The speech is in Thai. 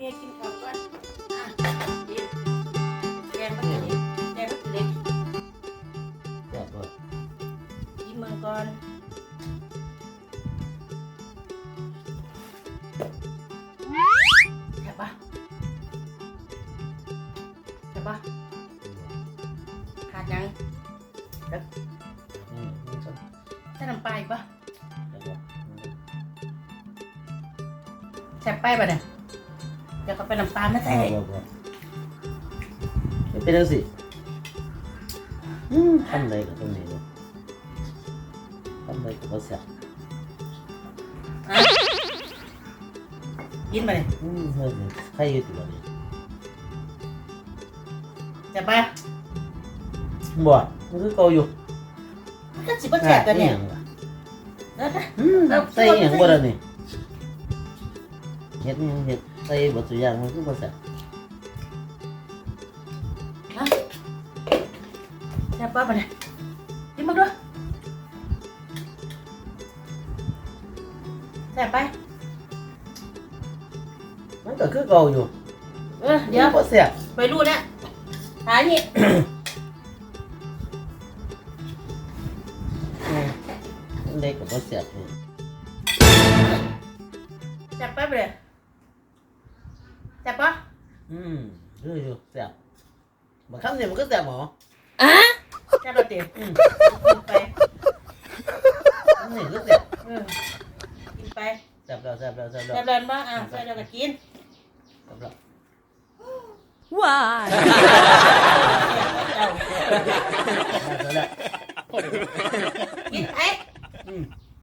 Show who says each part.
Speaker 1: เมียกินข้าวก่อนอะกินแกงมันจะนี่แกงมันจะเล็ก
Speaker 2: แซ่บด้วย
Speaker 1: กินเมืองก่อนแซ่บปะแซ่บปะขาดยัง
Speaker 2: อืมนี่ก็
Speaker 1: ใส่น้ำปลาอีกปะ
Speaker 2: แซ่บด้วย
Speaker 1: แซ่บไปปะเนี่ยเดี๋ยวเขาไปน้ำปลาไม่
Speaker 2: อื
Speaker 1: ใส่
Speaker 2: มบ่บ่เป็นจังซี่อืมทำไรกับตรงนี้เนาะทำไรกับบ่แซ่บ
Speaker 1: กินไปเลย
Speaker 2: อืมเฮ้ยใครอยู่ติบ่นี่
Speaker 1: แซ่บปะ
Speaker 2: บ่มันคือเก่าอยู่
Speaker 1: มันก็สิบ่แซ่บกันเนี่ย
Speaker 2: ขาดอิหงล่ะ
Speaker 1: เด้อนะ
Speaker 2: อืมใส่อหย่างบ่ล่ะนี่ เฮ็ดอิหยังเฮ็ดใส่บ่ตัวอย่างมันคือบ่แซ่บ
Speaker 1: แซ่บปะปะเนี่ยกินมึงด้วยแซ่บไป
Speaker 2: มันก็คือเก่าอยู่
Speaker 1: เออเดี๋ยว
Speaker 2: มันบ่แซ่บ
Speaker 1: ไปรู้เนี่ยหานี่
Speaker 2: อืมมันได้กับบ่แซ่บนี่
Speaker 1: แซ่บไปปะเนี่ย แซ่บปะ
Speaker 2: อืมคืออยู่แซ่บบางคำเนี่ยมันก็แซ่บหมอ
Speaker 1: แซ่บเราเตี๋ย
Speaker 2: อืม
Speaker 1: กินไป
Speaker 2: อันนี่ก็แซ่บ
Speaker 1: เออกินไป
Speaker 2: แซ่บแล้วแซ่บแล้วแซ่บแล้ว
Speaker 1: แซ่บเดินบ้างอะแซ่บเดินก็กิน
Speaker 2: แซ่บแล้ว
Speaker 3: Why?
Speaker 1: เจ้า
Speaker 2: แซ่บแล้ว
Speaker 1: กินไป
Speaker 2: อืม